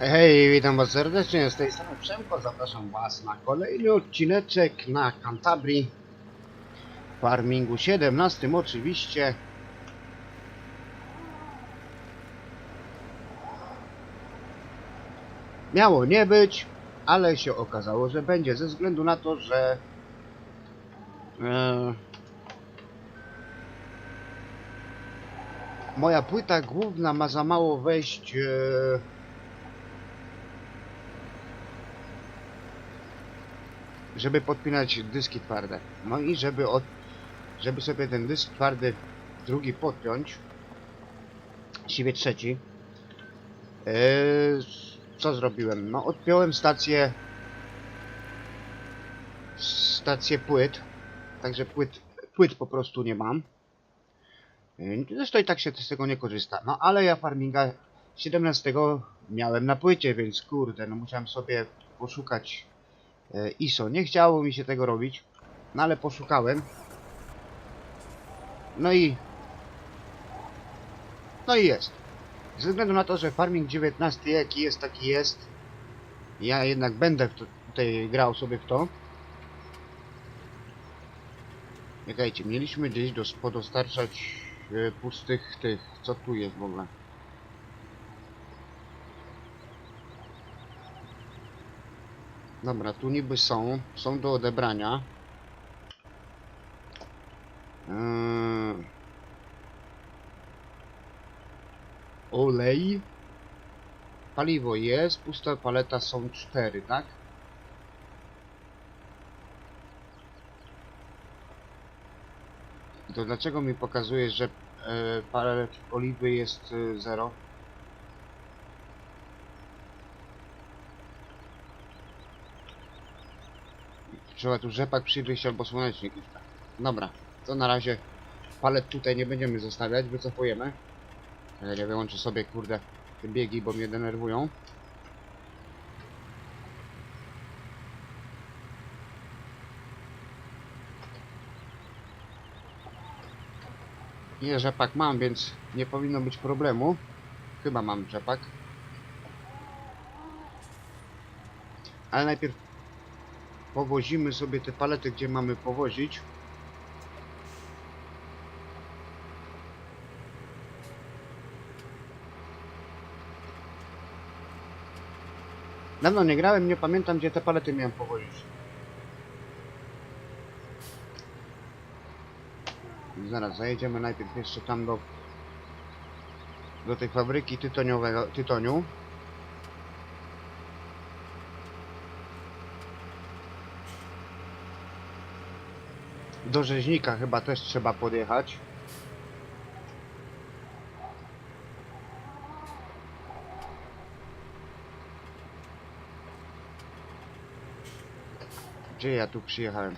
Hej, witam was serdecznie, z tej strony Przemko, zapraszam was na kolejny odcineczek na Cantabrii Farmingu 17 oczywiście. Miało nie być, ale się okazało, że będzie ze względu na to, że e, moja płyta główna ma za mało wejść e, żeby podpinać dyski twarde. No i żeby od, żeby sobie ten dysk twardy drugi podpiąć, siwie trzeci, yy, co zrobiłem? No odpiąłem stację stację płyt, także płyt, płyt po prostu nie mam. Yy, Zresztą i tak się z tego nie korzysta. No ale ja farminga 17 miałem na płycie, więc kurde, no musiałem sobie poszukać e, ISO. Nie chciało mi się tego robić, no ale poszukałem. No i... No i jest. Ze względu na to, że Farming 19 jaki jest, taki jest. Ja jednak będę to, tutaj grał sobie w to. Czekajcie, mieliśmy gdzieś do, podostarczać e, pustych tych, co tu jest w ogóle. Dobra, tu niby są. Są do odebrania. Yy. Olej. Paliwo jest, pusta paleta są cztery, tak? To dlaczego mi pokazuje, że e, palet oliwy jest e, 0? Trzeba tu rzepak przywieźć albo słonecznik. Dobra, to na razie palet tutaj nie będziemy zostawiać, wycofujemy. E, Ja wyłączę sobie, kurde, te biegi, bo mnie denerwują. Nie, rzepak mam, więc nie powinno być problemu. Chyba mam rzepak. Ale najpierw powozimy sobie te palety, gdzie mamy powozić. Dawno nie grałem, nie pamiętam gdzie te palety miałem powozić. Zaraz, zajedziemy najpierw jeszcze tam do do tej fabryki tytoniowego, tytoniu. Do rzeźnika chyba też trzeba podjechać. Gdzie ja tu przyjechałem?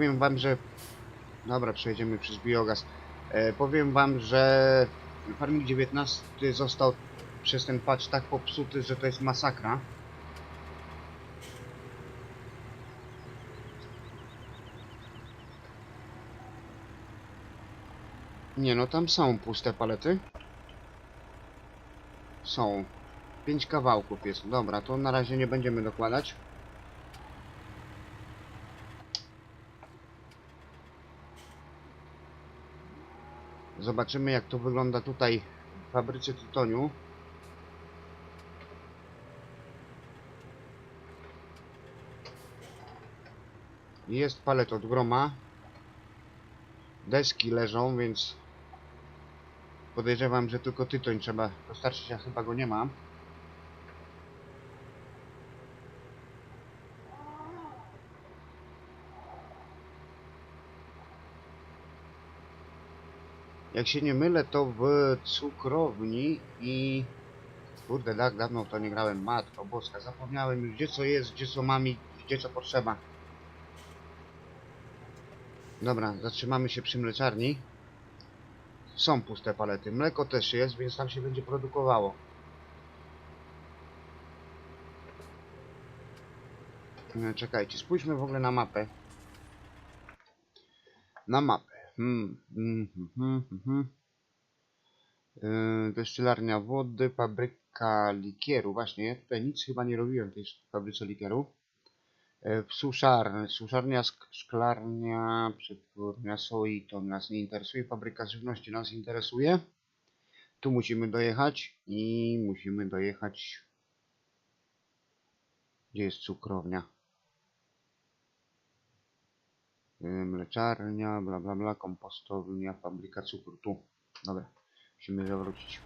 Powiem wam, że... Dobra, przejedziemy przez biogaz. E, powiem wam, że Farming 19 został przez ten patch tak popsuty, że to jest masakra. Nie no, tam są puste palety. Są. Pięć kawałków jest. Dobra, to na razie nie będziemy dokładać. Zobaczymy jak to wygląda tutaj w fabryce tytoniu. Jest palet od groma. Deski leżą, więc podejrzewam, że tylko tytoń trzeba dostarczyć, a chyba go nie ma. jak się nie mylę, to w cukrowni i... Kurde, tak dawno to nie grałem, matko boska, zapomniałem już gdzie co jest, gdzie co mam i gdzie co potrzeba. Dobra, zatrzymamy się przy mleczarni. Są puste palety, mleko też jest, więc tam się będzie produkowało. E, czekajcie, spójrzmy w ogóle na mapę. Na mapę. Hmm, hmm, hmm, hmm, hmm, hmm. Yy, Destylarnia wody, fabryka likieru. Właśnie, tutaj nic chyba nie robiłem w tej fabryce likieru. Yy, Suszarnia, suszarnia, szklarnia, przetwórnia soi to nas nie interesuje. Fabryka żywności nas interesuje. Tu musimy dojechać i musimy dojechać. Gdzie jest cukrownia? Yy, Mleczarnia, bla bla bla, kompostownia, fabryka cukru. Tu. Dobra, musimy zawrócić.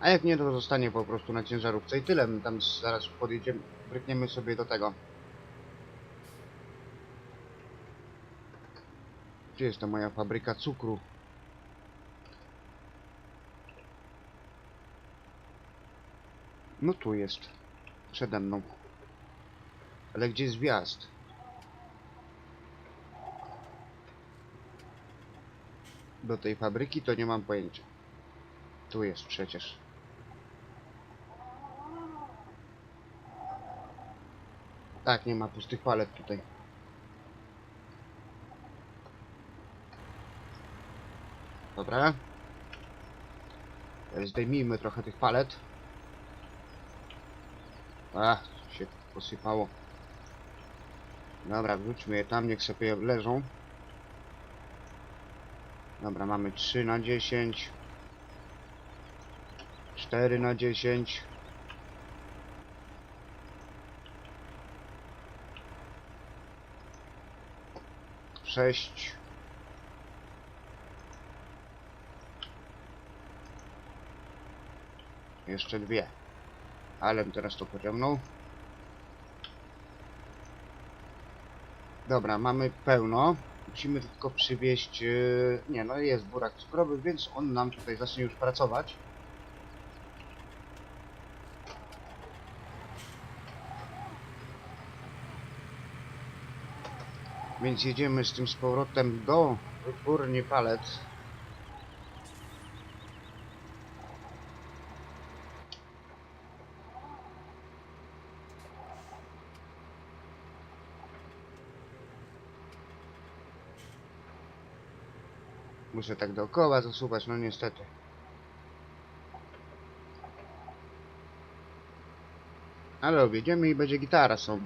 A jak nie, to zostanie po prostu na ciężarówce i tyle. Tam zaraz podjedziemy, brykniemy sobie do tego. Gdzie jest ta moja fabryka cukru? No tu jest. Przede mną. Ale gdzie jest wjazd? Do tej fabryki to nie mam pojęcia. Tu jest przecież. Tak, nie ma pustych palet tutaj. Dobra. Zdejmijmy trochę tych palet. A, się posypało. Dobra, wrzućmy je tam, niech sobie leżą. Dobra, mamy 3 na 10. 4 na 10. Sześć. Jeszcze dwie. Ale teraz to pociągnął. Dobra, mamy pełno. Musimy tylko przywieźć... Yy... Nie, no jest burak cukrowy, więc on nam tutaj zacznie już pracować. Więc jedziemy z tym z powrotem do wytwórni palet. Muszę tak dookoła zasuwać, no niestety. Ale objedziemy i będzie gitara są.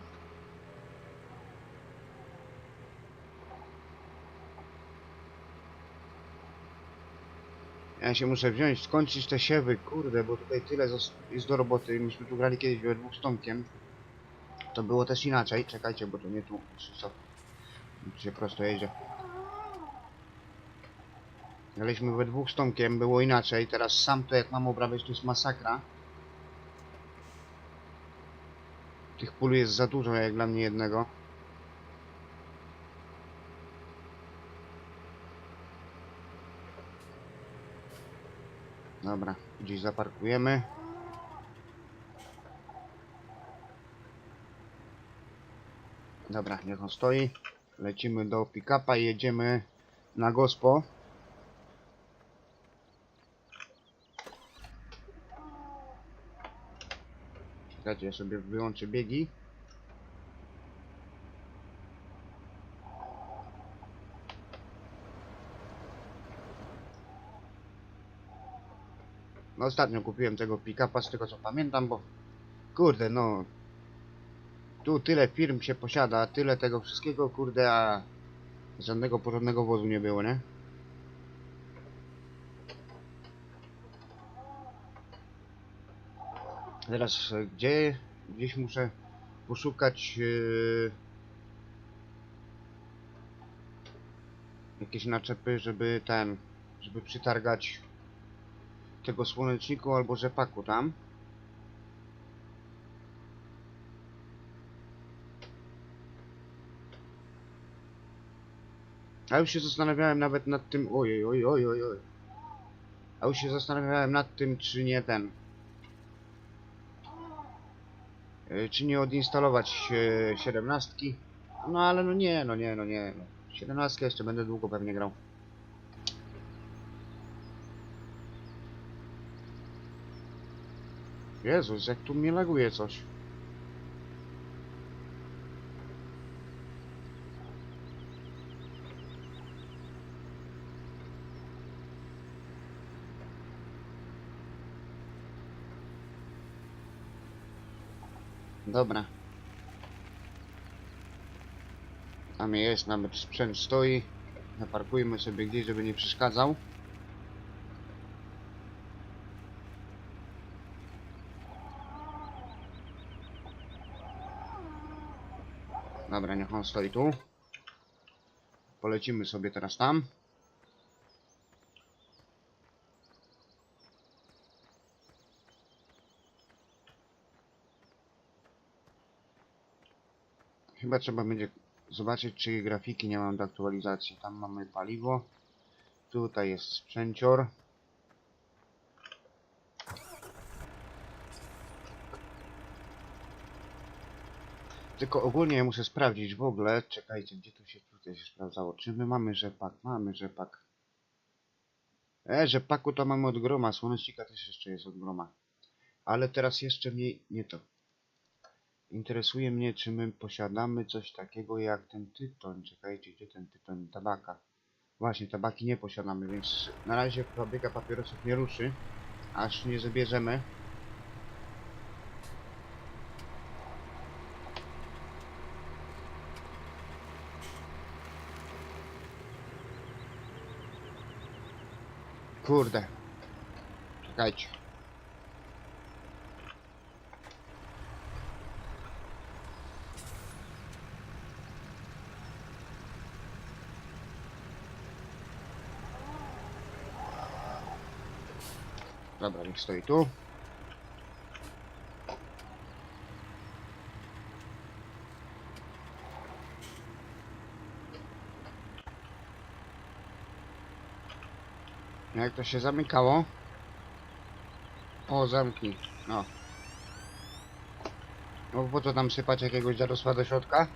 Ja się muszę wziąć, skończyć te siewy, kurde, bo tutaj tyle jest do roboty. Myśmy tu grali kiedyś we dwóch z. To było też inaczej. Czekajcie, bo to nie tu. Co? Tu się prosto jedzie. Graliśmy we dwóch z Tomkiem, było inaczej. Teraz sam to jak mam obrabiać, to jest masakra. Tych pól jest za dużo jak dla mnie jednego. Dobra, gdzieś zaparkujemy. Dobra, niech on stoi. Lecimy do pick-upa i jedziemy na gospo. Czekajcie, ja sobie wyłączę biegi. No ostatnio kupiłem tego pick-upa z tego co pamiętam, bo kurde no tu tyle firm się posiada, tyle tego wszystkiego kurde, a żadnego porządnego wozu nie było, nie? Teraz e, gdzie? Gdzieś muszę poszukać yy, jakieś naczepy, żeby ten, żeby przytargać tego słoneczniku albo rzepaku tam. A już się zastanawiałem nawet nad tym. Ojej, oj, oj, oj, oj. A już się zastanawiałem nad tym, czy nie ten. Czy nie odinstalować e, 17? No ale no nie, no nie, no nie. 17 jeszcze będę długo pewnie grał. Jezus, jak tu mnie laguje coś. Dobra. Tam jest, nawet sprzęt stoi. Zaparkujmy sobie gdzieś, żeby nie przeszkadzał. Dobra, niech on stoi tu. Polecimy sobie teraz tam. Chyba trzeba będzie zobaczyć, czy grafiki nie mam do aktualizacji. Tam mamy paliwo. Tutaj jest sprzęcior. Tylko ogólnie ja muszę sprawdzić w ogóle. Czekajcie, gdzie tu się tutaj się sprawdzało. Czy my mamy rzepak? Mamy rzepak. E, rzepaku to mamy od groma. Słonecznika też jeszcze jest od groma. Ale teraz jeszcze mniej nie to. Interesuje mnie, czy my posiadamy coś takiego jak ten tytoń. Czekajcie, gdzie ten tytoń? Tabaka. Właśnie, tabaki nie posiadamy, więc na razie fabryka papierosów nie ruszy, aż nie zabierzemy. Kurde. Czekajcie. Dobra, niech stoi tu. Jak to się zamykało? O, zamknij. No. No po co tam sypać jakiegoś zarosła do środka?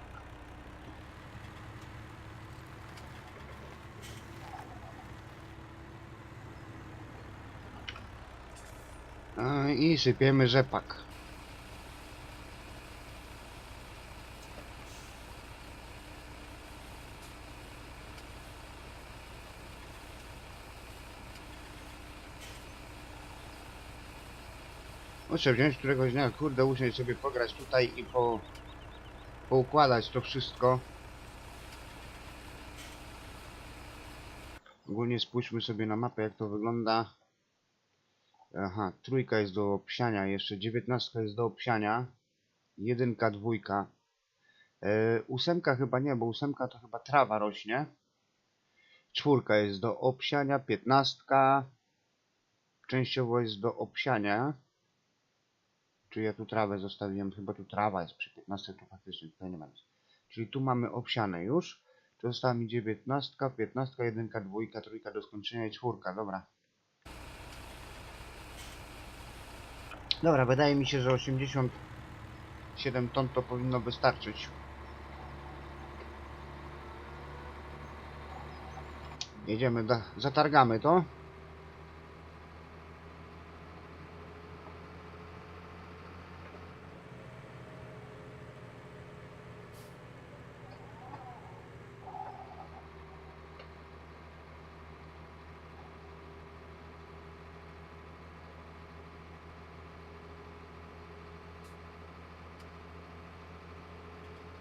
A, I sypiemy rzepak. Muszę wziąć któregoś dnia, kurde, usiąść sobie pograć tutaj i po... poukładać to wszystko. Ogólnie spójrzmy sobie na mapę, jak to wygląda. Aha, trójka jest do obsiania, jeszcze dziewiętnastka jest do obsiania. Jedynka, dwójka. E, ósemka chyba nie, bo ósemka to chyba trawa rośnie. Czwórka jest do obsiania, piętnastka częściowo jest do obsiania. Czy ja tu trawę zostawiłem? Chyba tu trawa jest przy 15, to faktycznie tutaj nie ma nic. Czyli tu mamy obsiane już. To została mi 19, 15, 1, 2, trójka do skończenia i czwórka, dobra. Dobra, wydaje mi się, że 87 ton to powinno wystarczyć. Jedziemy, da, zatargamy to.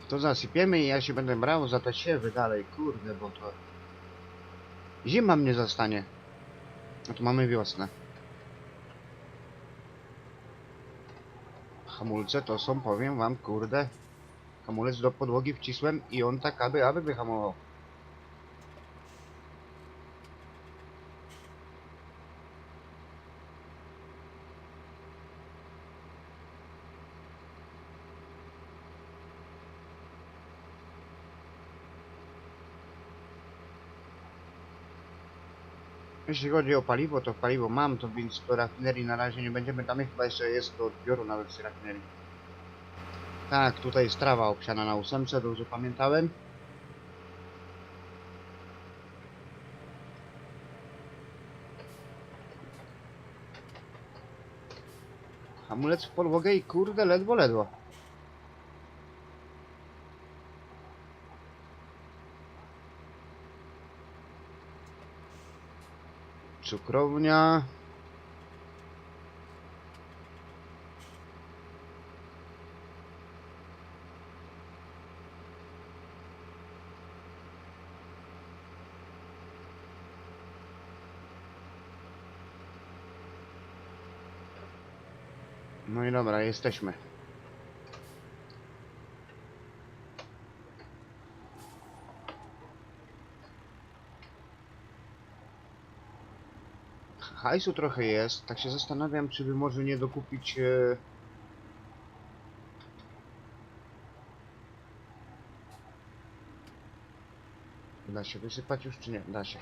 To zasypiemy i ja się będę brał za te siewy dalej, kurde, bo to... Zima mnie zastanie. A tu mamy wiosnę. Hamulce to są, powiem wam, kurde. Hamulec do podłogi wcisłem i on tak aby, aby wyhamował. Jeśli chodzi o paliwo, to paliwo mam, to więc do rafinerii na razie nie będziemy. Tam chyba jeszcze jest do odbioru nawet z rafinerii. Tak, tutaj jest trawa obsiana na ósemce, dobrze pamiętałem. Hamulec w podłogę i kurde, ledwo, ledwo. Cukrownia. No i dobra, jesteśmy. Hajsu trochę jest, tak się zastanawiam, czy by może nie dokupić... E... Da się wysypać już, czy nie? Da się.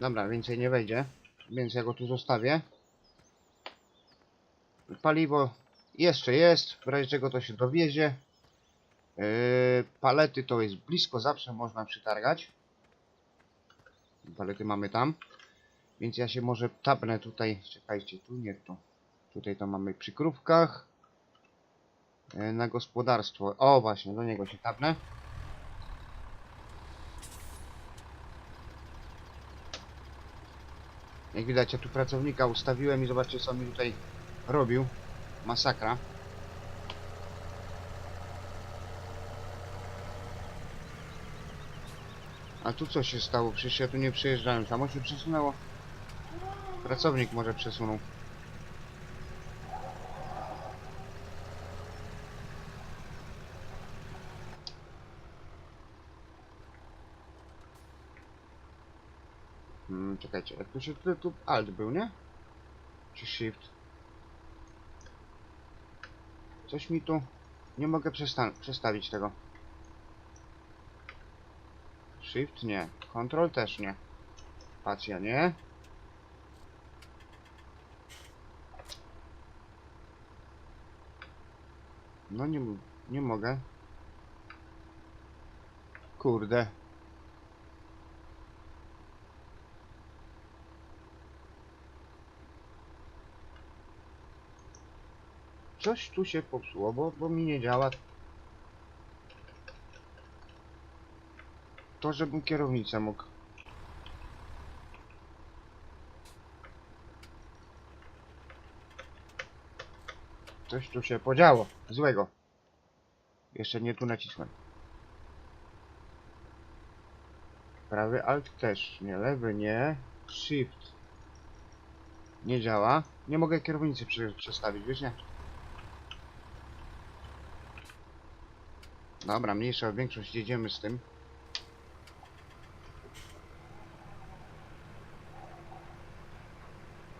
Dobra, więcej nie wejdzie, więc ja go tu zostawię. Paliwo jeszcze jest, w razie czego to się dowiezie. Yy, palety to jest blisko, zawsze można przytargać. Palety mamy tam. Więc ja się może tapnę tutaj. Czekajcie, tu nie tu. Tutaj to mamy przy krówkach. Yy, na gospodarstwo. O, właśnie, do niego się tapnę. Jak widać, ja tu pracownika ustawiłem i zobaczcie, co mi tutaj robił. Masakra. A tu co się stało? Przecież ja tu nie przejeżdżałem. Samo się przesunęło. Pracownik może przesunął. Hmm, czekajcie, jak tu się tu, tu alt był, nie? Czy shift? Coś mi tu... Nie mogę przesta przestawić tego. Shift nie. Control też nie. Spacja nie. No nie, nie mogę. Kurde. Coś tu się popsuło, bo, bo mi nie działa to, żebym kierownicę mógł. Coś tu się podziało. Złego. Jeszcze nie tu nacisłem. Prawy alt też nie, lewy nie. Shift. Nie działa. Nie mogę kierownicy prze przestawić, wiesz nie? Dobra, mniejsza większość, jedziemy z tym.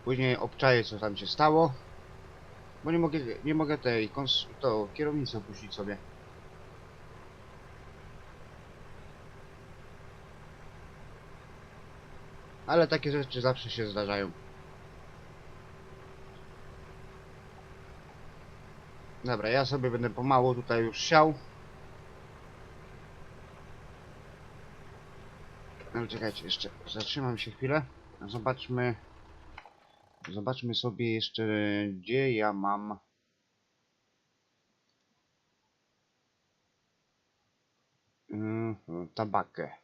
Później obczaję co tam się stało. Bo nie mogę, nie mogę tej kons to kierownicy opuścić sobie. Ale takie rzeczy zawsze się zdarzają. Dobra, ja sobie będę pomału tutaj już siał. No czekajcie, jeszcze zatrzymam się chwilę. Zobaczmy. Zobaczmy sobie jeszcze, gdzie ja mam. Mm, tabakę.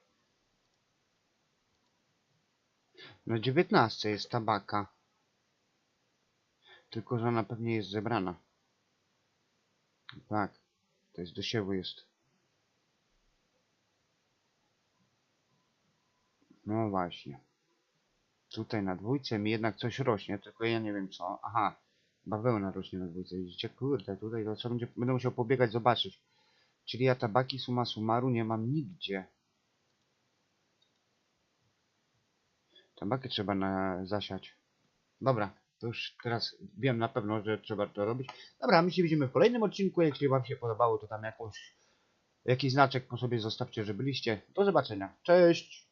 Na 19 jest tabaka. Tylko, że ona pewnie jest zebrana. Tak. To jest do siewu jest. No właśnie. Tutaj na dwójce mi jednak coś rośnie, tylko ja nie wiem co. Aha, bawełna rośnie na dwójce. Widzicie, kurde, tutaj to trzeba będzie, będę musiał pobiegać, zobaczyć. Czyli ja tabaki suma summaru nie mam nigdzie. Tabaki trzeba na zasiać. Dobra, to już teraz wiem na pewno, że trzeba to robić. Dobra, my się widzimy w kolejnym odcinku. Jeśli wam się podobało, to tam jakąś, jakiś znaczek po sobie zostawcie, że byliście. Do zobaczenia. Cześć!